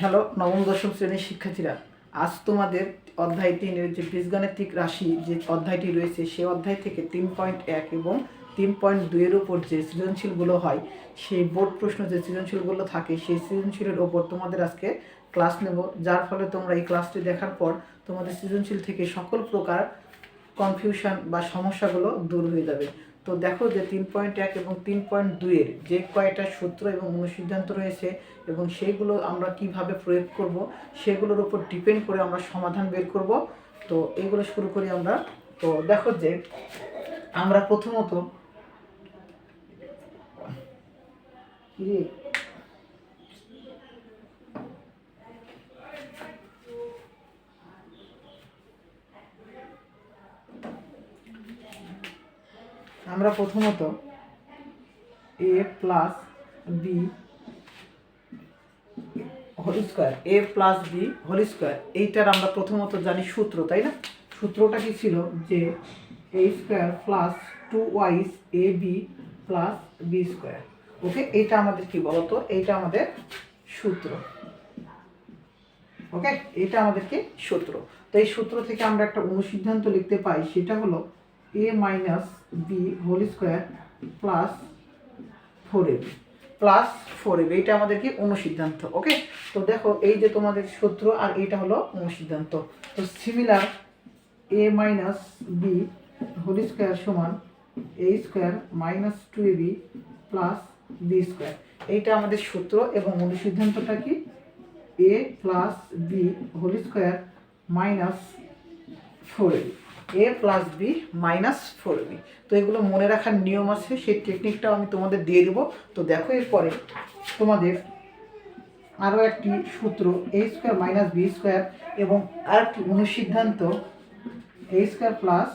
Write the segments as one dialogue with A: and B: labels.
A: Hello, নবম, দশম শ্রেণির শিক্ষার্থীরা, আজ তোমাদের অধ্যায় তিনের যে বীজগাণিতিক রাশি যে অধ্যায়টি রয়েছে সেই অধ্যায় থেকে তিন পয়েন্ট এক এবং তিন পয়েন্ট দুইয়ের উপর যে সৃজনশীলগুলো হয়, সেই বোর্ড প্রশ্ন যে সৃজনশীলগুলো থাকে, সেই সৃজনশীলের ওপর তোমাদের আজকে ক্লাস নেব। যার ফলে তোমরা এই ক্লাসটি দেখার পর তোমাদের সৃজনশীল থেকে সকল প্রকার কনফিউশন বা সমস্যাগুলো দূর হয়ে যাবে। তো দেখো যে তিন পয়েন্ট এক এবং তিন পয়েন্ট দুইয়ের যে কয়টা সূত্র এবং অনুসিদ্ধান্ত রয়েছে এবং সেইগুলো আমরা কীভাবে প্রয়োগ করব, সেগুলোর উপর ডিপেন্ড করে আমরা সমাধান বের করব। তো এইগুলো শুরু করি আমরা। তো দেখো যে আমরা প্রথমত আমরা প্রথমত A plus B whole square A plus B whole square এইটার আমরা প্রথমত জানি সূত্র, তাই না? সূত্রটা কি ছিল? যে a square plus twice A B plus B square okay এইটা আমাদের কি বলতো? এইটা আমাদের সূত্র ওকে এটা আমাদেরকে সূত্র। তো এই সূত্র থেকে আমরা একটা অনুসিদ্ধান্ত লিখতে পাই, সেটা হলো A minus B whole square plus four A plus four A এইটা আমাদের কি অনুসিদ্ধান্ত ওকে তো দেখো, এই যে তোমাদের সূত্র আর এইটা হলো অনুসিদ্ধান্ত। তো similar A minus B whole square সমান A square minus two A B plus B square এইটা আমাদের সূত্র এবং অনুসিদ্ধান্তটা কি? A plus B whole square minus four A A plus B minus four B তো এগুলো মনে রাখার নিয়ম আছে, সেই টেকনিকটাও আমি তোমাদের দিয়ে দেবো। তো দেখো এরপরে তোমাদের আরও একটি সূত্র A square minus B square এবং আরেকটি অনুসিদ্ধান্ত A square plus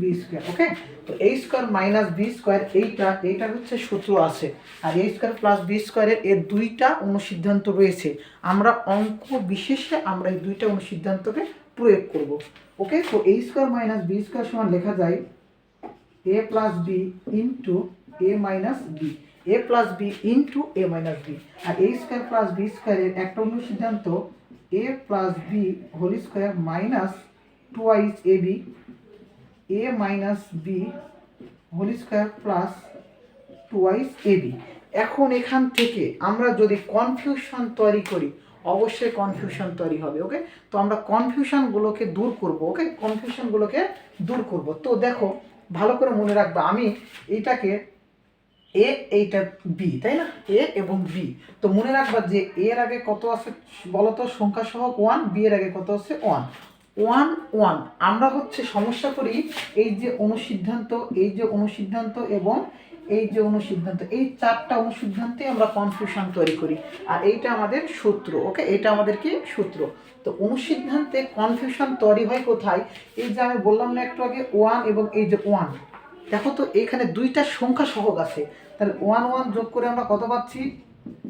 A: B square okay তো A square minus B square এইটা এইটা হচ্ছে সূত্র আছে। আর এ স্কোয়ার প্লাস বি স্কোয়ারের এর দুইটা অনুসিদ্ধান্ত রয়েছে। আমরা অঙ্ক বিশেষে আমরা এই দুইটা অনুসিদ্ধান্তকে প্রয়োগ করব। ওকে তো A square minus B square সমান লেখা যায় A plus B into A minus B A plus B into A minus B R A square plus B স্কোয়ারের একটা অনুসিদ্ধান্ত A plus B whole square minus two twice A B A minus B whole square plus two twice A B এখন এখান থেকে আমরা যদি confusion তৈরি করি অবশ্যই কনফিউশন তৈরি হবে ওকে তো আমরা কনফিউশনগুলোকে দূর করব ওকে কনফিউশনগুলোকে দূর করব। তো দেখো, ভালো করে মনে রাখবে, আমি এইটাকে এ এইটা বি তাই না? এ এবং বি তো মনে রাখবা যে এর আগে কত আছে বলতো? সংখ্যা সহ ওয়ান বি এর আগে কত আছে? ওয়ান ওয়ান ওয়ান আমরা হচ্ছে সমস্যা করি এই যে অনুসিদ্ধান্ত, এই যে অনুসিদ্ধান্ত এবং এই যে অনুসিদ্ধান্ত, এই চারটা অনুসিদ্ধান্তে আমরা কনফিউশন তৈরি করি। আর এইটা আমাদের সূত্র ওকে এটা আমাদের কি? সূত্র। তো অনুসিদ্ধান্তে কনফিউশন তৈরি হয় কোথায়? এই যে আমি বললাম না একটু আগে ওয়ান এবং এই যে ওয়ান দেখো তো এখানে দুইটা সংখ্যা সহগ আছে। তাহলে ওয়ান ওয়ান যোগ করে আমরা কত পাচ্ছি?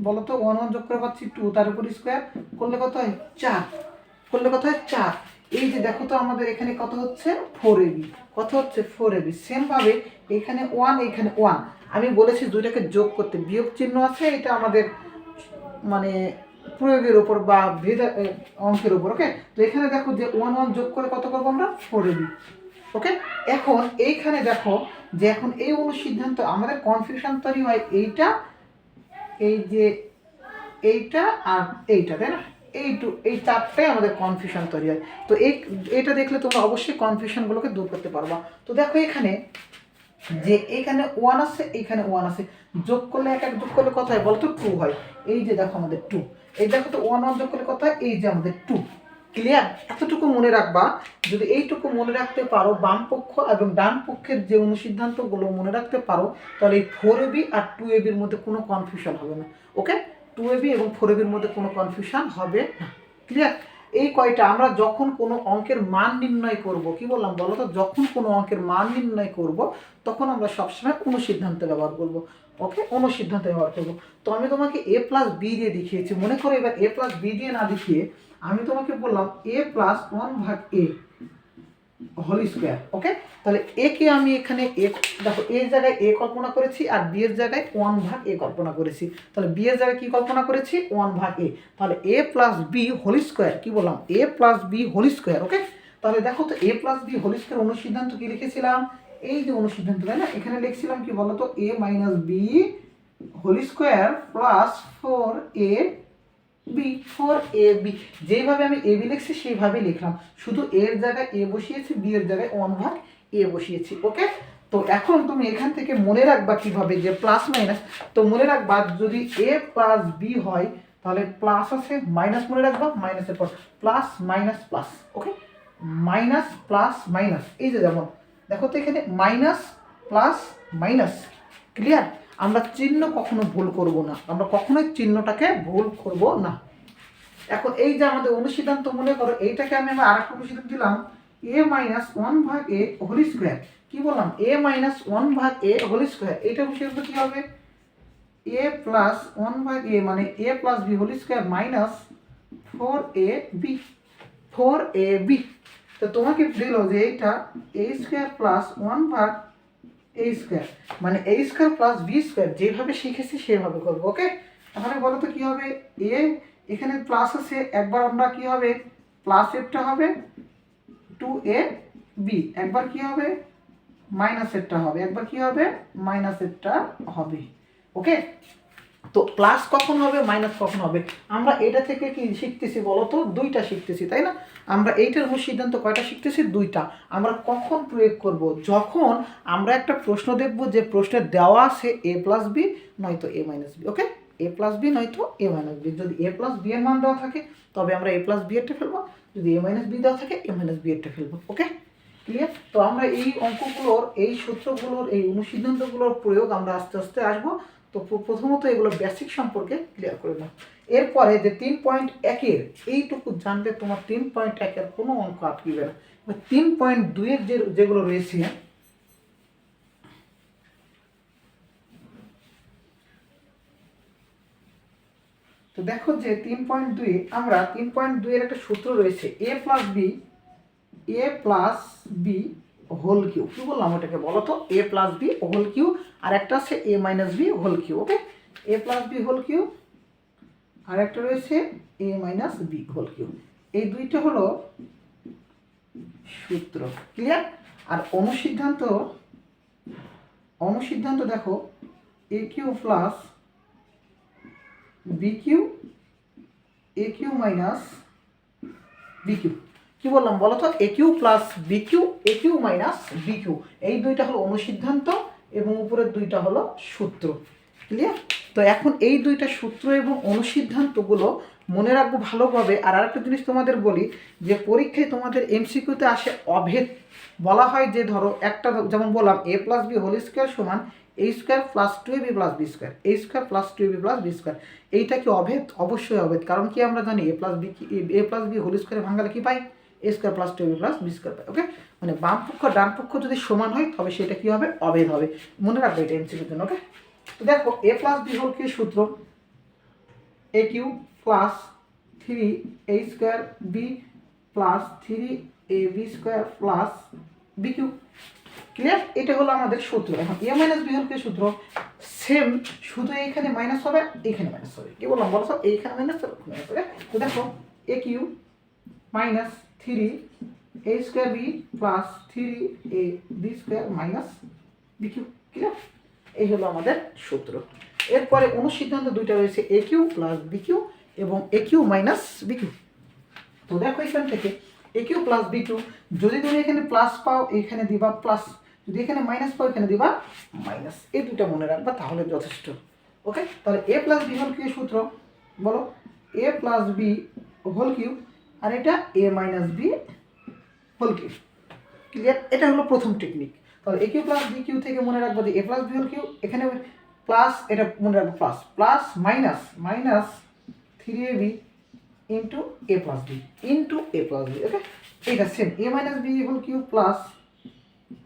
A: বলো তো ওয়ান ওয়ান যোগ করে পাচ্ছি টু তার উপর স্কোয়ার করলে কত হয়? চার। করলে কত হয়? চার। এই যে দেখো তো আমাদের এখানে কত হচ্ছে? ফোর এবি কত হচ্ছে? ফোর এবি সেমভাবে এখানে ওয়ান এখানে ওয়ান আমি বলেছি দুইটাকে যোগ করতে। বিয়োগ চিহ্ন আছে, এটা আমাদের মানে প্রয়োগের উপর বা ভেদা অঙ্কের উপর ওকে তো এখানে দেখো যে ওয়ান ওয়ান যোগ করে কত করব আমরা? ফোর এবি ওকে এখন এইখানে দেখো যে এখন এই অনুসিদ্ধান্ত, আমাদের কনফিউশন তৈরি হয় এইটা, এই যে এইটা আর এইটা, তাই না? এই টু, এই চারটাই আমাদের কনফিউশন তৈরি হয়। তো এই, এটা দেখলে তোমরা অবশ্যই কনফিউশনগুলোকে দূর করতে পারবা। তো দেখো এখানে যে এখানে ওয়ান আছে এইখানে ওয়ান আছে। যোগ করলে এক এক, যোগ করলে কত হয় বলতো টু হয়। এই যে দেখো আমাদের টু এই দেখো তো ওয়ান ওয়ান যোগ করলে কত হয়? এই যে আমাদের টু ক্লিয়ার এতটুকু মনে রাখবা, যদি এইটুকু মনে রাখতে পারো বাম পক্ষ এবং ডান পক্ষের যে অনুসিদ্ধান্তগুলো মনে রাখতে পারো, তাহলে এই ফোর এবি আর টু এবির মধ্যে কোনো কনফিউশন হবে না। ওকে টু এবি এবং ফোর এবির মধ্যে কোনো কনফিউশন হবে না। ক্লিয়ার এই কয়টা, আমরা যখন কোনো অঙ্কের মান নির্ণয় করব, কি বললাম বলো তো? যখন কোনো অঙ্কের মান নির্ণয় করব, তখন আমরা সবসময় কোনো অনুসিদ্ধান্ত ব্যবহার করব। ওকে অনুসিদ্ধান্ত ব্যবহার করব। তো আমি তোমাকে এ প্লাস বি দিয়ে দেখিয়েছি। মনে করো এবার এ প্লাস বি দিয়ে না দেখিয়ে আমি তোমাকে বললাম এ প্লাস ওয়ান ভাগ এ হোল স্কোয়ার ওকে তাহলে এ কে আমি এখানে এ দেখো এর জায়গায় এ কল্পনা করেছি আর বি এর জায়গায় ওয়ান ভাগ এ কল্পনা করেছি। তাহলে বি এর জায়গায় কি কল্পনা করেছি? ওয়ান ভাগ এ তাহলে A plus B whole square কি বললাম? A plus B whole square okay তাহলে দেখো তো A plus B whole square অনুসিদ্ধান্ত কি লিখেছিলাম? এই যে অনুসিদ্ধান্ত, তাই না? এখানে লিখছিলাম কি বলতো? A minus B whole square plus four A B four A B যেভাবে আমি এ বি লিখছি সেইভাবেই লিখলাম। শুধু এর জায়গায় এ বসিয়েছি বি এর জায়গায় ওয়ান ভাগ এ বসিয়েছি ওকে তো এখন তুমি এখান থেকে মনে রাখবা কীভাবে যে প্লাস মাইনাস তো মনে রাখবা যদি এ প্লাস বি হয়, তাহলে প্লাস আছে মাইনাস মনে রাখবা মাইনাসের পর plus minus plus okay minus plus minus এই যে যেমন, দেখো তো এখানে মাইনাস প্লাস মাইনাস ক্লিয়ার আমরা চিহ্ন কখনো ভুল করব না। আমরা কখনোই চিহ্নটাকে ভুল করব না। এখন এই যে আমাদের অনুসিদ্ধান্ত, মনে করো এইটাকে আমি আমার আরেকটা অনুসিদ্ধান্ত দিলাম এ মাইনাস ওয়ান ভাগ এ হোল স্কোয়ার কি বললাম? এ মাইনাস ওয়ান ভাগ এ হোল স্কোয়ার এইটা অনুসিদ্ধান্ত কি হবে? এ প্লাস ওয়ান ভাগ এ মানে A plus B whole square minus four A B four A B তো তোমাকে দিল যে এইটা এ স্কোয়ার প্লাস ওয়ান ভাগ এ স্কোয়ার মানে এই স্কোয়ার প্লাস বি স্কোয়ার যেভাবে শিখেছি সেভাবে করব ওকে তাহলে বলো তো কী হবে? এ এখানে প্লাস আছে, একবার আমরা কি হবে? প্লাস এরটা হবে টু এ বি একবার কি হবে? মাইনাস এরটা হবে। একবার কি হবে? মাইনাস এরটা হবে ওকে তো প্লাস কখন হবে মাইনাস কখন হবে? আমরা এটা থেকে কি শিখতেছি বলো তো দুইটা শিখতেছি, তাই না? আমরা এইটার মূল সিদ্ধান্ত কয়টা শিখতেছি? দুইটা। আমরা কখন প্রয়োগ করব? যখন আমরা একটা প্রশ্ন দেখব যে প্রশ্নে দেওয়া আছে এ প্লাস বি নয়তো A minus B okay A plus B নয়তো এ মাইনাস বি যদি এ প্লাস বি এর মান দেওয়া থাকে, তবে আমরা এ প্লাস বি এরটা ফেলব। যদি এ মাইনাস বি দেওয়া থাকে এ মাইনাস বি এরটা ফেলব ওকে ক্লিয়ার তো আমরা এই অঙ্কগুলোর, এই সূত্রগুলোর, এই অনুসিদ্ধান্তগুলোর প্রয়োগ আমরা আস্তে আস্তে আসব। তো প্রথমত এগুলো বেসিক সম্পর্কে ক্লিয়ার করে নাও এরপরে যে তিন পয়েন্ট একের, এইটুকু জানলে তোমার তিন পয়েন্ট একের কোনো অঙ্ক আটকিবে না। তিন পয়েন্ট দুইয়ের যে যেগুলো রয়েছে, তো দেখো যে তিন পয়েন্ট দুই, আমরা তিন পয়েন্ট দুইয়ের একটা সূত্র রয়েছে A plus B A plus B whole cube কি বললাম ওটাকে? বলো তো A plus B whole cube আর একটা আছে A minus B whole cube okay A plus B whole cube আর একটা রয়েছে A minus B whole cube এই দুইটা হলো সূত্র ক্লিয়ার আর অনুসিদ্ধান্ত অনুসিদ্ধান্ত দেখো A cube plus B cube A cube minus B cube কি বললাম বলো তো A cube plus B cube A cube minus B cube. এই দুইটা হলো অনুসিদ্ধান্ত এবং উপরের দুইটা হলো সূত্র। ক্লিয়ার তো এখন এই দুইটা সূত্র এবং অনুসিদ্ধান্তগুলো মনে রাখব ভালোভাবে। আর আরেকটা জিনিস তোমাদের বলি, যে পরীক্ষায় তোমাদের এমসিকিউতে আসে অভেদ। বলা হয় যে ধরো, একটা যেমন বললাম A plus B whole square সমান A square plus two A B plus B square A square plus two A B plus B square এইটা কি অভেদ? অবশ্যই অভেদ। কারণ কি আমরা জানি এ প্লাস বি কি এ প্লাস বি হোল স্কোয়ারে ভাঙালে কি পাই? A square plus two B plus B square pi okay মানে বাম পক্ষ, ডান পক্ষ যদি সমান হয়, তবে সেটা কি হবে? অভেদ হবে। মনে রাখবে এটা এমসিকিউর জন্য ওকে তো দেখো এ প্লাস বি হোল কি সূত্র a cube plus three a square b plus three a b square plus b cube clear এটা হলো আমাদের সূত্র। এখন এ মাইনাস বি হল সূত্র সেম শুধু এইখানে মাইনাস হবে, এইখানে মাইনাস হবে। কি বললাম বলো সব এইখানে মাইনাস হবে তো দেখো a cube minus three a square b plus three a b square minus b cube clear এই হলো আমাদের সূত্র। এরপরে অনুসিদ্ধান্ত দুইটা রয়েছে a cube plus b cube এবং a cube minus b cube তো দেখো এখান থেকে a cube plus b cube যদি তুমি এখানে প্লাস পাও, এখানে দিবা প্লাস যদি এখানে মাইনাস পাও, এখানে দিবা মাইনাস এই দুইটা মনে রাখবা, তাহলে যথেষ্ট। ওকে তাহলে a plus b whole cube সূত্র, বলো? A plus b whole cube আর এটা a minus b whole cube clear এটা হলো প্রথম টেকনিক তাহলে a cube plus b cube থেকে মনে রাখব যে a plus b whole cube এখানে প্লাস এটা মনে রাখব plus plus minus minus three a b into a plus b into a plus b okay এটা same a minus b whole cube plus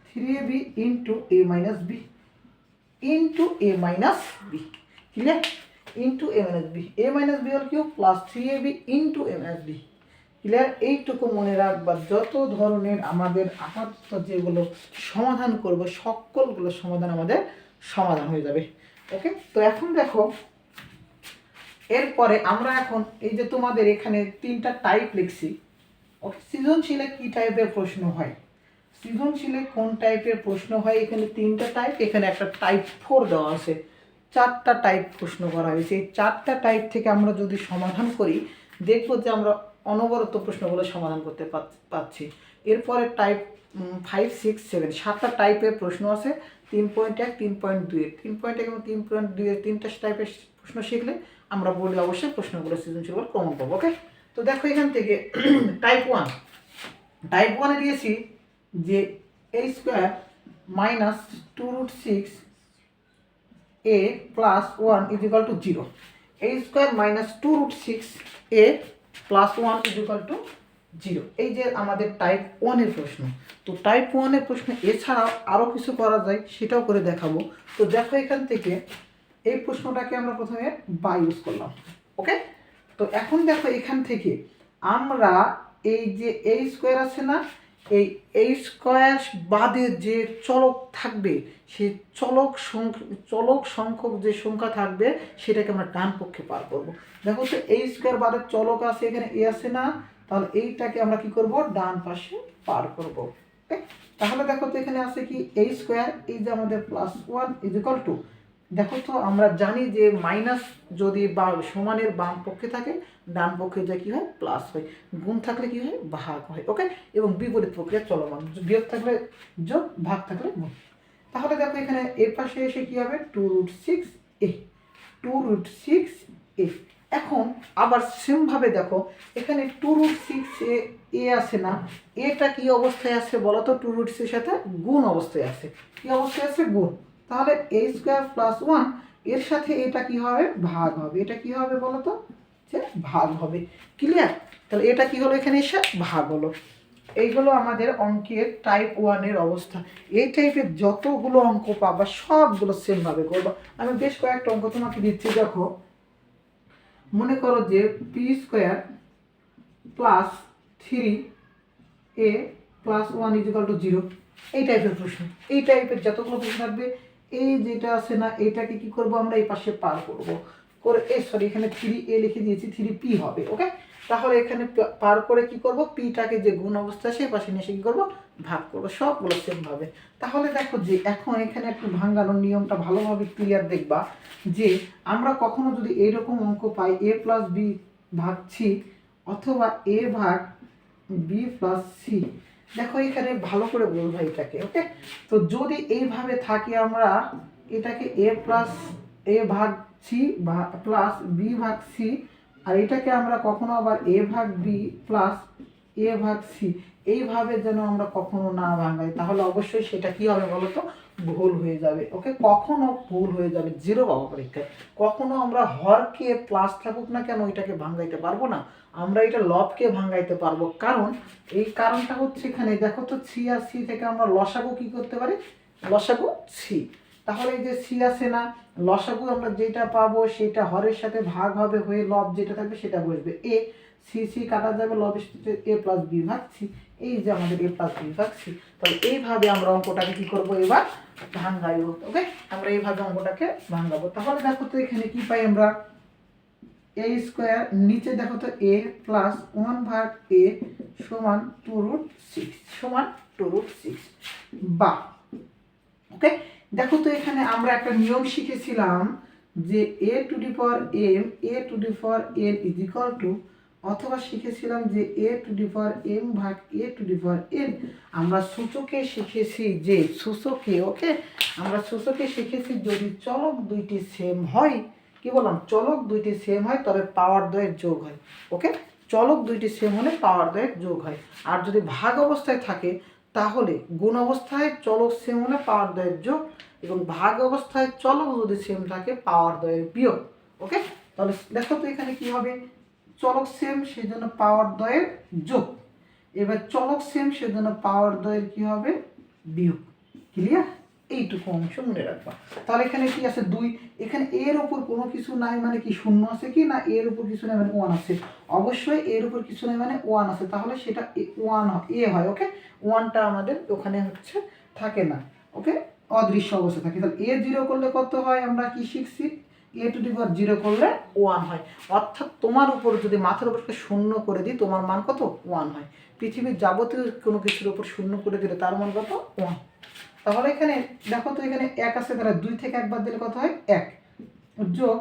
A: three a b into a minus b into a minus b clear into a minus b a minus b whole cube plus three a b into a minus b clear এইটুকু মনে রাখবা, যত ধরনের আমাদের আপাতত যেগুলো সমাধান করব, সকলগুলো সমাধান আমাদের সমাধান হয়ে যাবে। ওকে তো এখন দেখো, এরপরে আমরা এখন এই যে তোমাদের এখানে তিনটা টাইপ লিখছি। ওকে সৃজনশীলে কি টাইপের প্রশ্ন হয়? সৃজনশীলে কোন টাইপের প্রশ্ন হয়? এখানে তিনটা টাইপ এখানে একটা টাইপ ফোর দেওয়া আছে। চারটা টাইপ প্রশ্ন করা হয়েছে। এই চারটা টাইপ থেকে আমরা যদি সমাধান করি, দেখব যে আমরা অনবরত প্রশ্নগুলো সমাধান করতে পারছি এরপরে টাইপ ফাইভ সিক্স সেভেন সাতটা টাইপের প্রশ্ন আছে। তিন পয়েন্ট এক, তিন পয়েন্ট দুইয়ের তিন পয়েন্ট এক এবং তিন পয়েন্ট দুইয়ের তিনটা টাইপের প্রশ্ন শিখলে আমরা বলি অবশ্যই প্রশ্নগুলো সৃজনশীল বলে প্রমাণ পাবো ওকে তো দেখো এখান থেকে টাইপ ওয়ান টাইপ ওয়ানে দিয়েছি যে a square minus two root six a plus one is equal to zero a square minus two root six a plus one is equal to zero এই যে আমাদের টাইপ ওয়ানের প্রশ্ন। তো টাইপ ওয়ানের প্রশ্ন এছাড়াও আরও কিছু করা যায়, সেটাও করে দেখাবো। তো দেখো এখান থেকে এই প্রশ্নটাকে আমরা প্রথমে বাই ইউজ করলাম ওকে তো এখন দেখো এখান থেকে আমরা এই যে এই স্কোয়ার আছে না এই এই স্কোয়ার বাদে যে চলক থাকবে সেই চলক সংখ্যা চলক সংখ্যক যে সংখ্যা থাকবে, সেটাকে আমরা ডান পক্ষে পার করব। দেখো তো, এই স্কোয়ার বাদের চলক আছে, এখানে এ আছে না, তাহলে এইটাকে আমরা কি করব? ডান পাশে পার করব। তাহলে দেখো তো, এখানে আছে কি, এই স্কোয়ার এই যে আমাদের plus one is equal to দেখো তো, আমরা জানি যে মাইনাস যদি বা সমানের বাম পক্ষে থাকে, ডান পক্ষে যে কী হয়? প্লাস হয়। গুণ থাকলে কী হয়? ভাগ হয় ওকে এবং বিপরীত প্রক্রিয়া চলমান। বিয়োগ থাকলে যোগ, ভাগ থাকলে গুণ। তাহলে দেখো এখানে এর পাশে এসে কী হবে? Two root six a two root six a এখন আবার সেমভাবে দেখো, এখানে two root six a a আছে না এটা কি অবস্থায় আছে বলো তো? টু রুট সিক্সের সাথে গুণ অবস্থায় আছে। কি অবস্থায় আছে? গুণ। তাহলে এ স্কোয়ার প্লাস ওয়ানের সাথে এটা কি হবে? ভাগ হবে। এটা কি হবে বলো তো যে ভাগ হবে। ক্লিয়ার তাহলে এটা কি হলো এখানে এসে? ভাগ হলো। এইগুলো আমাদের অঙ্কের টাইপ ওয়ানের অবস্থা। এই টাইপের যতগুলো অঙ্ক পাবা, সবগুলো সেমভাবে করবা। আমি বেশ কয়েকটা অঙ্ক তোমাকে দিচ্ছি, দেখো। মনে করো যে p square plus three a plus one is equal to zero এই টাইপের প্রশ্ন। এই টাইপের যতগুলো প্রশ্ন থাকবে এই যেটা আছে না, এটাকে কি করব আমরা এই পাশে পার করব। করে, এই সরি এখানে থ্রি এ লিখে দিয়েছি থ্রি পি হবে ওকে তাহলে এখানে পার করে কি করব? পিটাকে যে গুণ অবস্থা এই পাশে নিয়ে এসে কি করব? ভাগ করব, সবগুলো সেম ভাবে। তাহলে দেখো যে এখন এখানে একটু ভাঙানোর নিয়মটা ভালোভাবে ক্লিয়ার দেখবা যে আমরা কখনো যদি এইরকম অঙ্ক পাই এ প্লাস বি ভাগ সি অথবা এ ভাগ বি প্লাস সি দেখো, এখানে ভালো করে বলব এটাকে, ওকে? তো যদি এইভাবে থাকি আমরা, এটাকে এ প্লাস এ ভাগ সি প্লাস বি ভাগ সি আর এটাকে আমরা কখনো আবার এ ভাগ বি প্লাস এ ভাগ সি এইভাবে যেন আমরা কখনো না ভাঙাই, তাহলে অবশ্যই সেটা কি হবে বলতো ভুল হয়ে যাবে ওকে কখনো ভুল হয়ে যাবে জিরো পাবো পরীক্ষায়। কখনো আমরা হরকে প্লাস থাকুক না কেন, এটাকে ভাঙাইতে পারব না। আমরা এটা লবকে ভাঙাইতে পারব। কারণ, এই কারণটা হচ্ছে এখানে, দেখো তো ছিয়া আর সি থেকে আমরা লসাগু কি করতে পারি? লসাগু সি তাহলে এই যে সি আছে না লসাগু আমরা যেটা পাবো সেটা হরের সাথে ভাগ হবে হয়ে লব যেটা থাকবে সেটা বসবে। এ, সি সি কাটা যাবে লবের সাথে এ প্লাস বি ভাগ সি এই যে আমাদের এ প্লাস বি ভাগ সি তাহলে এইভাবে আমরা অঙ্কটাকে কি করব এবার? ভাঙ্গাইব ওকে আমরা এইভাবে অঙ্কটাকে ভাঙ্গাবো। তাহলে দেখো তো এখানে কি পাই আমরা? এ স্কোয়ার নিচে দেখো তো এ প্লাস ওয়ান ভাগ এ সমান টু রুট সিক্স সমান টু রুট সিক্স বা ওকে দেখো তো এখানে আমরা একটা নিয়ম শিখেছিলাম যে a to the power m a to the power n is equal to অথবা শিখেছিলাম যে a to the power m ভাগ a to the power n আমরা সূচকে শিখেছি যে সূচকে ওকে আমরা সূচকে শিখেছি যদি চলক দুইটি সেম হয়, কি বললাম? চলক দুইটি সেম হয়, তবে পাওয়ার দয়ের যোগ হয় ওকে চলক দুইটি সেম হলে পাওয়ার দয়ের যোগ হয়। আর যদি ভাগ অবস্থায় থাকে তাহলে গুণ অবস্থায় চলক সেম হলে পাওয়ার দয়ের যোগ এবং ভাগ অবস্থায় চলক যদি সেম থাকে, পাওয়ার দয়ের বিয়োগ। ওকে? তাহলে দেখো তো এখানে কি হবে? চলক সেম সেই জন্য পাওয়ার দয়ের যোগ। এবার চলক সেম সেজন্য পাওয়ার দয়ের কি হবে? বিয়োগ। ক্লিয়ার এইটুকু অংশ মনে রাখবা। তাহলে এখানে কি আছে? দুই। এখানে এর উপর কোনো কিছু নাই মানে কি শূন্য আছে কি? না, এর উপর কিছু নাই মানে ওয়ান আছে। অবশ্যই এর উপর কিছু নাই মানে ওয়ান আছে। তাহলে সেটা ওয়ান এ হয় ওকে ওয়ানটা আমাদের ওখানে হচ্ছে থাকে না ওকে অদৃশ্য অবস্থা থাকে। তাহলে এ জিরো করলে কত হয়? আমরা কি শিখছি? A to the power zero করলে ওয়ান হয়। অর্থাৎ তোমার উপর যদি মাথার উপরকে শূন্য করে দিই, তোমার মান কত? ওয়ান হয়। পৃথিবীর যাবতীয় কোনো কিছুর উপর শূন্য করে দিলে তার মান কত? ওয়ান তাহলে এখানে, দেখো তো এখানে এক আছে, তাহলে দুই থেকে একবার দিলে কত হয়? এক। যোগ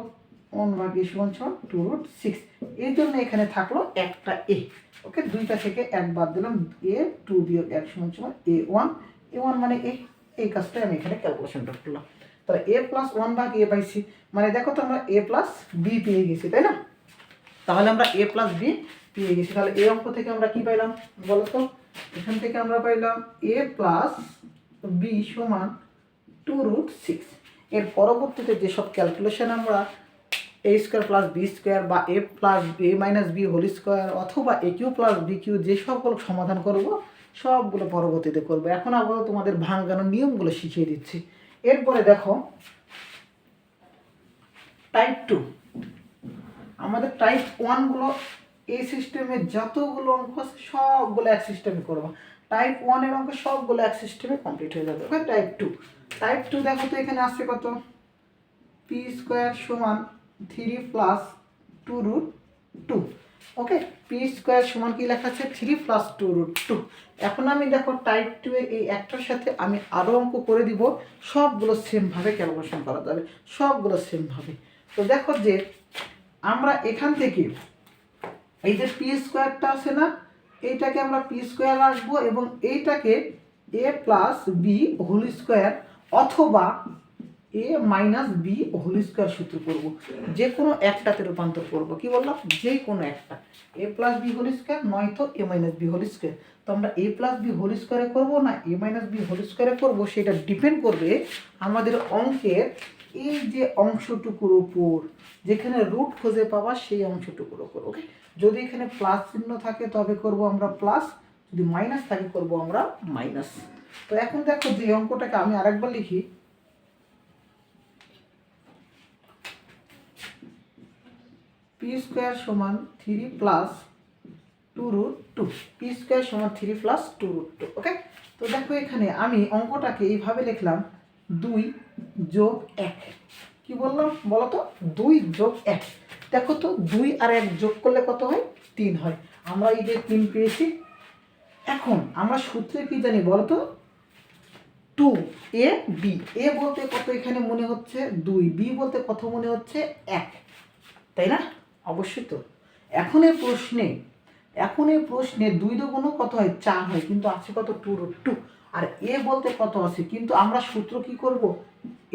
A: ওয়ান ভাগ এ সমান সমান টু রুট সিক্স এই জন্য এখানে থাকল একটা এ ওকে, দুইটা থেকে এক বাদ দিলাম এ টু বিয়োগ এক সমান সমান এ ওয়ান এ ওয়ান মানে এ এই কাজটাই আমি এখানে ক্যালকুলেশনটা করলাম। তাহলে এ প্লাস ওয়ান ভাগ এ পাইছি মানে দেখো তো আমরা এ প্লাস বি পেয়ে গেছি, তাই না? তাহলে আমরা এ প্লাস বি পেয়ে গেছি। তাহলে এই অঙ্ক থেকে আমরা কি পাইলাম, বলো তো? এখান থেকে আমরা পাইলাম এ প্লাস বি সমান টু রুট সিক্স এর পরবর্তীতে যেসব ক্যালকুলেশন আমরা a square plus b square বা a plus a minus b whole square অথবা a cube plus b cube যে সকল সমাধান করব, সবগুলো পরবর্তীতে করব। এখন আপাতত তোমাদের নিয়মগুলো শিখিয়ে দিচ্ছি। এরপরে দেখো টাইপ টু আমাদের টাইপ ওয়ানগুলো এই সিস্টেমে যতগুলো অঙ্ক সবগুলো এক সিস্টেমে করব। টাইপ ওয়ানের অঙ্ক সবগুলো এক সিস্টেমে কমপ্লিট হয়ে যাবে। Okay type two type two দেখো তো এখানে আসছে কত? পি স্কোয়ার সমান three plus two root two okay p square সমান কি লেখা আছে? Three plus two root two এখন আমি দেখো টাইপ টু এর এই একটার সাথে আমি আরও অঙ্ক করে দিব। সবগুলো সেমভাবে ক্যালকুলেশন করা যাবে। সবগুলো সেমভাবে তো দেখো যে আমরা এখান থেকে এই যে পি স্কোয়ারটা আছে না এইটাকে আমরা পি স্কোয়ার আসব এবং এইটাকে a plus b whole square অথবা a minus b whole square সূত্র করব। যে কোনো একটাতে রূপান্তর করব। কি বললাম? যে কোনো একটা। A plus b whole square, নয়তো a minus b whole square. তো আমরা এ প্লাস বি হোল স্কোয়ারে করব না এ মাইনাস বি হোল স্কোয়ারে করব? সেটা ডিপেন্ড করবে আমাদের অঙ্কের এই যে অংশটুকুর উপর যেখানে রুট খুঁজে পাওয়া সেই অংশটুকুর উপর ওকে? যদি এখানে প্লাস চিহ্ন থাকে, তবে করব আমরা প্লাস যদি মাইনাস থাকে, করব আমরা মাইনাস তো এখন দেখো যে অঙ্কটাকে আমি আরেকবার লিখি। পি স্কোয়ার সমান three plus two root two p square সমান three plus two root two okay তো দেখো এখানে আমি অঙ্কটাকে এইভাবে লিখলাম, দুই যোগ এক। কি বললাম? বলো তো? দুই যোগ এক। দেখো তো, দুই আর এক যোগ করলে কত হয়? তিন হয়। আমরা এই যে তিন পেয়েছি, এখন আমরা সূত্রে কি জানি বলতো? টু এ বি এ বলতে কত এখানে মনে হচ্ছে? দুই। বি বলতে কত মনে হচ্ছে? এক। তাই না? অবশ্যই তো। এখন এই প্রশ্নে, এখন এই প্রশ্নে দুই দুগুণ কত হয়? চার হয়। কিন্তু আছে কত? টু রুট টু আর এ বলতে কত আছে? কিন্তু আমরা সূত্র কি করব?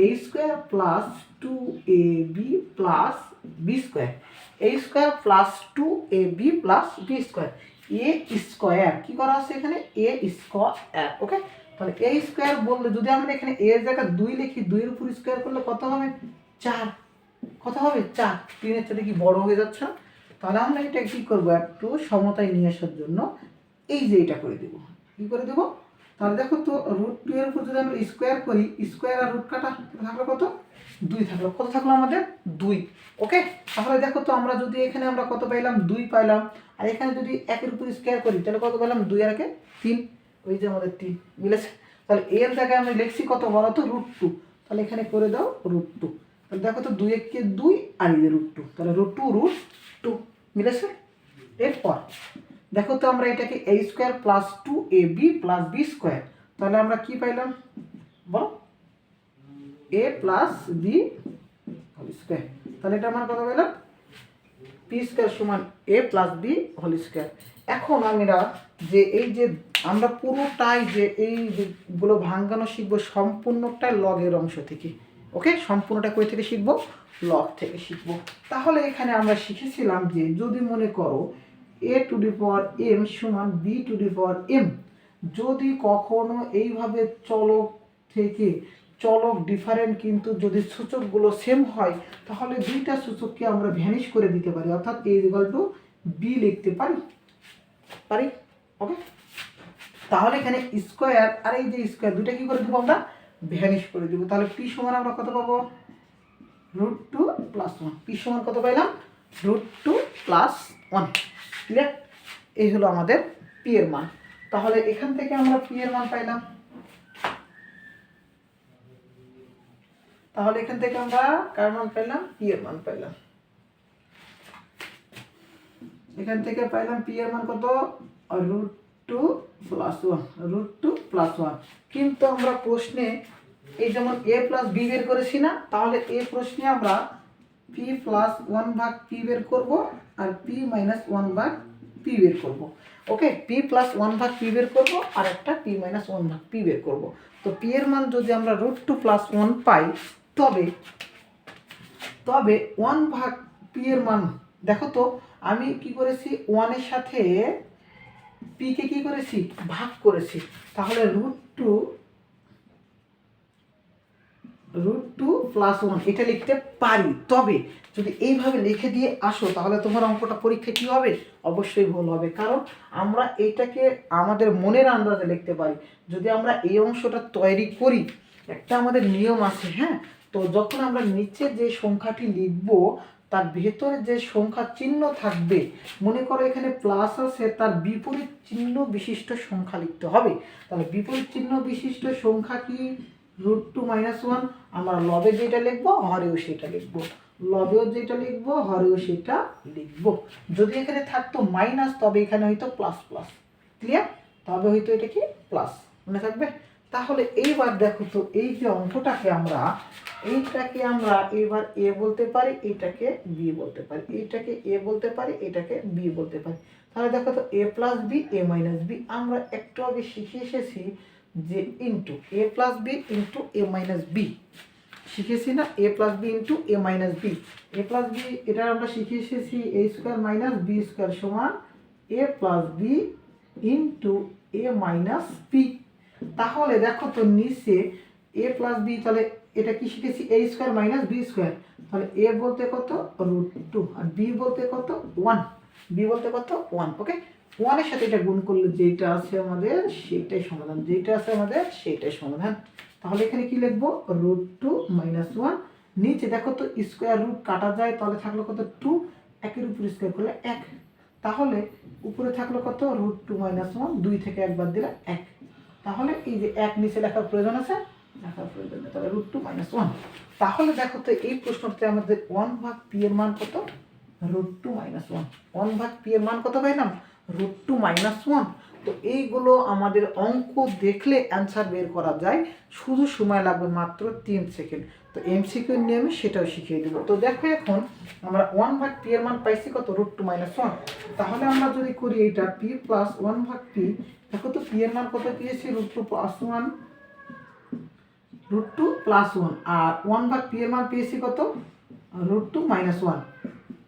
A: A square plus two a b plus b square a square plus two a b plus b square a square কি করা আছে এখানে? এ স্কোয়ার ওকে তাহলে এ স্কোয়ার বললে যদি আমরা এখানে এর জায়গায় দুই লিখি, দুইয়ের উপর স্কোয়ার করলে কত হবে? চার। কত হবে? চার। তিনের চাইতে কি বড় হয়ে যাচ্ছে তাহলে আমরা এটা কি করব? একটু সমতায় নিয়ে আসার জন্য এই যে এটা করে দেবো। কি করে দেবো? তাহলে দেখো তো রুট টু এর উপর যদি আমরা স্কোয়ার করি স্কোয়ার আর রুট কাটা থাকল কত? দুই থাকল। কত থাকল আমাদের? দুই। ওকে তাহলে দেখো তো আমরা যদি এখানে আমরা কত পাইলাম? দুই পাইলাম। আর এখানে যদি একের উপর স্কোয়ার করি, তাহলে কত পেলাম দুই আর একে তিন। ওই যে আমাদের তিন মিলেছে তাহলে এর জায়গায় আমরা লিখছি কত? বলো তো রুট টু তাহলে এখানে করে দাও রুট টু তাহলে দেখো তো দুই এককে দুই আর রুট টু তাহলে রুট টু রুট টু মিলেছে এরপর দেখো তো আমরা এটাকে a square plus two a b plus b square তাহলে আমরা কি পাইলাম? বল। A plus b whole square তাহলে এটা আমার কথা পেলাম পি স্কোয়ার সমান a plus b whole square এখন আমরা যে এই যে আমরা পুরোটাই যে এই যেগুলো ভাঙ্গানো শিখব সম্পূর্ণটাই লগের অংশ থেকে, ওকে? সম্পূর্ণটা কই থেকে শিখব? লগ থেকে শিখব। তাহলে এখানে আমরা শিখেছিলাম যে যদি মনে করো a to the power m সমান b to the power m যদি কখনো এইভাবে চলক থেকে চলক ডিফারেন্ট কিন্তু যদি সূচকগুলো সেম হয়, তাহলে দুইটা সূচককে আমরা ভ্যানিশ করে দিতে পারি। অর্থাৎ এ ইকুয়াল টু বি লিখতে পারি। পারি? ওকে? তাহলে এখানে স্কোয়ার আর এই যে স্কোয়ার দুটা কি করে দেবো আমরা? ভ্যানিশ করে দিব। তাহলে পি সমান আমরা কত পাবো? Root two plus one p সমান কত পাইলাম? Root two plus one clear এই হলো আমাদের পি এর মান। তাহলে এখান থেকে আমরা পি এর মান পাইলাম। তাহলে এখান থেকে আমরা কার মান পাইলাম? পি এর মান পাইলাম। এখান থেকে পাইলাম পি এর মান কত? Root two plus one root two plus one কিন্তু আমরা প্রশ্নে এই যেমন এ প্লাস বি বের করেছি না, তাহলে এ প্রশ্নে আমরা পি প্লাস ওয়ান ভাগ পি বের করব আর পি মাইনাস ওয়ান ভাগ পি বের করব। ওকে পি প্লাস ওয়ান ভাগ পি বের করব আর একটা পি মাইনাস ওয়ান ভাগ পি বের করব। তো পি এর মান যদি আমরা রুট টু প্লাস ওয়ান পাই, তবে তবে ওয়ান ভাগ পি এর মান, দেখো তো, আমি কি করেছি? ওয়ানের সাথে পিকে কি করেছি? ভাগ করেছি। তাহলে root two root two plus one এটা লিখতে পারি। তবে যদি এইভাবে লিখে দিয়ে আসো, তাহলে তোমার অঙ্কটা পরীক্ষা কী হবে? অবশ্যই ভুল হবে। কারণ আমরা এইটাকে আমাদের মনের আন্দাজে লিখতে পারি। যদি আমরা এই অংশটা তৈরি করি, একটা আমাদের নিয়ম আছে হ্যাঁ? তো যখন আমরা নিচে যে সংখ্যাটি লিখব, তার ভেতরে যে সংখ্যা চিহ্ন থাকবে, মনে করো এখানে প্লাস আছে, তার বিপরীত চিহ্ন বিশিষ্ট সংখ্যা লিখতে হবে। তাহলে বিপরীত চিহ্ন বিশিষ্ট সংখ্যা কি? রুট টু মাইনাস ওয়ান আমরা লবে যেটা লিখব হরেও সেটা লিখব। লবেও যেটা লিখব হরেও সেটা লিখব। যদি এখানে থাকতো মাইনাস তবে এখানে হয়তো প্লাস প্লাস ক্লিয়ার তবে হয়তো এটা কি? প্লাস মনে থাকবে? তাহলে এইবার দেখো তো, এই যে অঙ্কটাকে আমরা, এইটাকে আমরা এবার এ বলতে পারি এইটাকে বি বলতে পারি। এইটাকে এ বলতে পারি, এটাকে বি বলতে পারি। তাহলে দেখো তো, a plus b, a minus b. আমরা একটু আগে শিখে এসেছি যে into a plus b into a minus b শিখেছি না? A plus b into a minus b a plus b এটা আমরা শিখে এসেছি a square minus b square সমান a plus b into a minus b তাহলে দেখো তো নিচে এ প্লাস বি তাহলে এটা কি শিখেছি? A square minus b square তাহলে এ বলতে কত? রুট টু আর বি বলতে কত? ওয়ান বি বলতে কত? ওয়ান ওকে ওয়ানের সাথে এটা গুণ করলে যেটা আছে আমাদের সেটাই সমাধান, যেটা আছে আমাদের সেটাই সমাধান। তাহলে এখানে কি লিখব? রুট টু মাইনাস ওয়ান নিচে দেখো তো স্কোয়ার রুট কাটা যায়, তাহলে থাকল কত? টু একের উপর স্কোয়ার করলে এক। তাহলে উপরে থাকল কত? রুট টু মাইনাস ওয়ান দুই থেকে একবার দিলে এক। তাহলে এই যে এক নিচে লেখার প্রয়োজন আছে, লেখার প্রয়োজন নেই। তাহলে রুট টু মাইনাস ওয়ান তাহলে দেখো তো এই প্রশ্নতে আমাদের ওয়ান ভাগ পি এর মান কত? Root two minus one one ভাগ পি এর মান কত পাইলাম রুট টু মাইনাস ওয়ান তো এইগুলো আমাদের অঙ্ক দেখলে অ্যান্সার বের করা যায়। শুধু সময় লাগবে মাত্র তিন সেকেন্ড তো এমসিকিউর নিয়মে সেটাও শিখিয়ে দেবো। তো দেখো এখন আমরা ওয়ান ভাগ পি এর মান পাইছি কত? রুট টু মাইনাস ওয়ান তাহলে আমরা যদি করি এইটা পি প্লাস ওয়ান ভাগ পি দেখো তো পি এর মান কত পেয়েছি? Root two plus one root two plus one আর ওয়ান ভাগ পি এর মান পেয়েছি কত? Root two minus one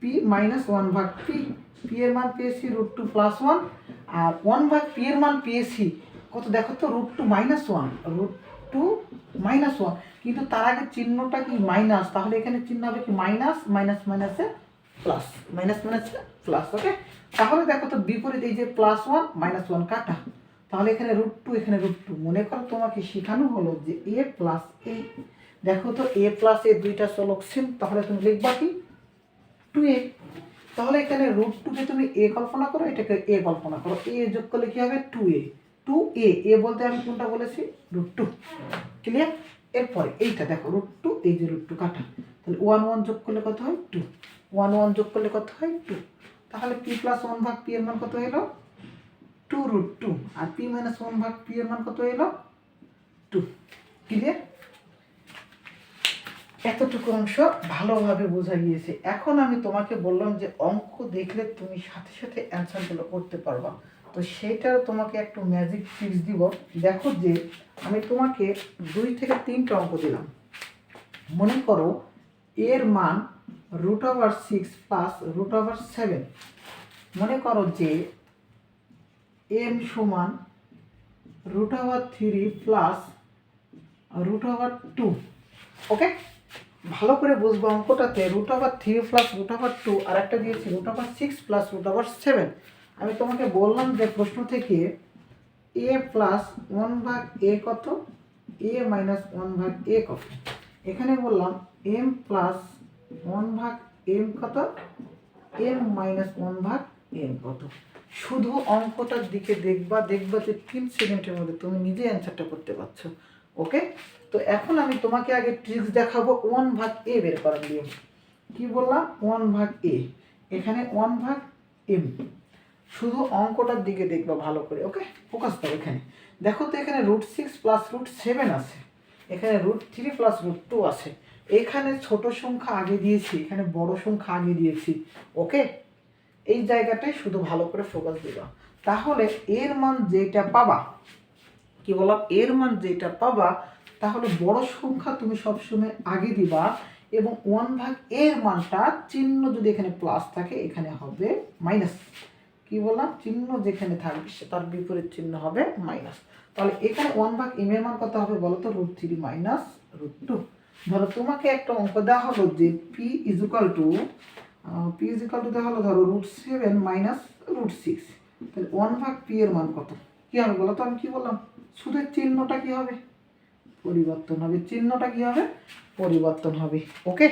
A: p minus one ভাগ পি পি এর মান পেয়েছি রুট টু প্লাস ওয়ান আর ওয়ান ভাগ পি এর মান পেয়েছি, কত দেখো তো root two minus one root two minus one কিন্তু তার আগে চিহ্নটা কি মাইনাস তাহলে এখানে চিহ্ন হবে কি মাইনাস মাইনাস মাইনাসে প্লাস মাইনাস মাইনাসে প্লাস ওকে তাহলে দেখো তো বিপরীত, এই যে প্লাস ওয়ান মাইনাস ওয়ান কাটা। তাহলে এখানে রুট টু এখানে রুট টু মনে করো তোমাকে শেখানো হলো যে এ প্লাস এ দেখো তো এ প্লাস এ দুইটা চলক সেম তাহলে তুমি লিখবা কি? টু এ তাহলে এখানে রুট টুকে তুমি এ কল্পনা করো, এটাকে এ কল্পনা করো। এ যোগ করলে কি হবে? টু এ টু এ এ বলতে আমি কোনটা বলেছি? রুট টু ক্লিয়ার এরপরে এইটা দেখো রুট টু এই যে রুট টু কাটা। তাহলে ওয়ান ওয়ান যোগ করলে কত হয়? টু ওয়ান ওয়ান যোগ করলে কত হয়? টু তাহলে পি প্লাস ওয়ান ভাগ পি এর মান কত এলো টু রুট টু আর পি মাইনাস ওয়ান ভাগ পি এর মান কত এলো টু ক্লিয়ার এতটুকু অংশ ভালোভাবে বোঝা গিয়েছে। এখন আমি তোমাকে বললাম যে অঙ্ক দেখলে তুমি সাথে সাথে অ্যান্সারগুলো করতে পারবা। তো সেইটার তোমাকে একটু ম্যাজিক ট্রিক্স দিব। দেখো যে আমি তোমাকে দুই থেকে তিনটা অঙ্ক দিলাম। মনে করো এর মান root over six plus root over seven মনে করো যে এম সমান root over three plus root over two okay ভালো করে বুঝব অঙ্কটাতে root over three plus root over two আর একটা দিয়েছি root over six plus root over seven আমি তোমাকে বললাম যে প্রশ্ন থেকে এ প্লাস ওয়ান ভাগ এ কত? এ মাইনাস ওয়ান ভাগ এ কত? এখানে বললাম এম প্লাস ওয়ান ভাগ এম কত? এম মাইনাস ওয়ান ভাগ এম কত? শুধু অঙ্কটার দিকে দেখবা দেখবা যে তিন সেকেন্ডের মধ্যে তুমি নিজে অ্যান্সারটা করতে পারছ। ওকে তো এখন আমি তোমাকে আগে ট্রিক্স দেখাবো ওয়ান ভাগ এ বের করার নিয়ম কি বললাম? ওয়ান ভাগ এ এখানে ওয়ান ভাগ এম শুধু অঙ্কটার দিকে দেখবা ভালো করে ওকে ফোকাস দাও এখানে। দেখো তো এখানে root six plus root seven আছে। এখানে root three plus root two আছে। এখানে ছোট সংখ্যা আগে দিয়েছি, এখানে বড় সংখ্যা আগে দিয়েছি ওকে এই জায়গাটায় শুধু ভালো করে ফোকাস দিবা। তাহলে এর মান যেটা পাবা, কি বললাম? এর মান যেটা পাবা তাহলে বড় সংখ্যা তুমি সবসময় আগে দিবা এবং ওয়ান ভাগ এর মানটা চিহ্ন যদি এখানে প্লাস থাকে, এখানে হবে মাইনাস কি বললাম? চিহ্ন যেখানে থাকবে সে তার বিপরীত চিহ্ন হবে মাইনাস তাহলে এখানে ওয়ান ভাগ এম এর মান কত হবে বলো তো root three minus root two ধরো তোমাকে একটা অঙ্ক দেওয়া হলো যে p is equal to p is equal to দেওয়া হলো ধরো root seven minus root six তাহলে ওয়ান ভাগ পি এর মান কত? কী হবে বলো তো আমি কি বললাম? শুধু চিহ্নটা কি হবে? পরিবর্তন হবে। চিহ্নটা কি হবে? পরিবর্তন হবে। ওকে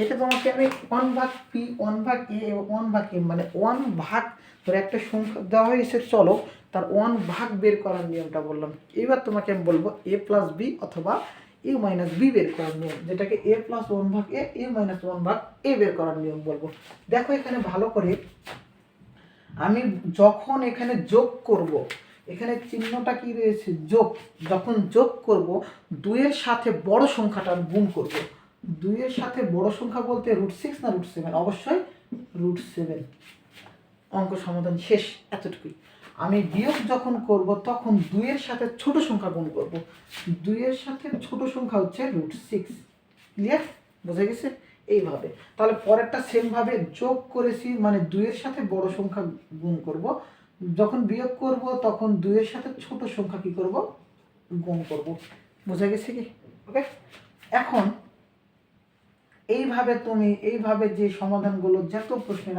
A: এটা তোমাকে আমি ওয়ান ভাগ পি ওয়ান ভাগ এ ওয়ান ভাগ এম মানে ওয়ান ভাগ ধরে একটা সংখ্যা দেওয়া হয়েছে চলো তার ওয়ান ভাগ বের করার নিয়মটা বললাম। এবার তোমাকে আমি বলব এ প্লাস বি অথবা এ মাইনাস বি বের করার নিয়ম, যেটাকে এ প্লাস ওয়ান ভাগ এ এ মাইনাস ওয়ান ভাগ এ বের করার নিয়ম বলব। দেখো এখানে ভালো করে আমি যখন এখানে যোগ করব এখানে চিহ্নটা কি রয়েছে? যোগ। যখন যোগ করব, দুইয়ের সাথে বড় সংখ্যাটা গুণ করব। দুইয়ের সাথে বড় সংখ্যা বলতে রুট সিক্স না রুট সেভেন অবশ্যই রুট সেভেন অঙ্ক সমাধান শেষ এতটুকুই। আমি বিয়োগ যখন করব, তখন দুইয়ের সাথে ছোট সংখ্যা গুণ করব। দুইয়ের সাথে ছোট সংখ্যা হচ্ছে রুট সিক্স ক্লিয়ার বোঝা গেছে? এইভাবে। তাহলে পরেরটা সেমভাবে যোগ করেছি মানে দুইয়ের সাথে বড় সংখ্যা গুণ করব। যখন বিয়োগ করব, তখন দুইয়ের সাথে ছোট সংখ্যা কি করব? গুণ করব। বোঝা গেছে কি? ওকে এখন, এইভাবে তুমি, এইভাবে যে সমাধানগুলো, যত প্রশ্নের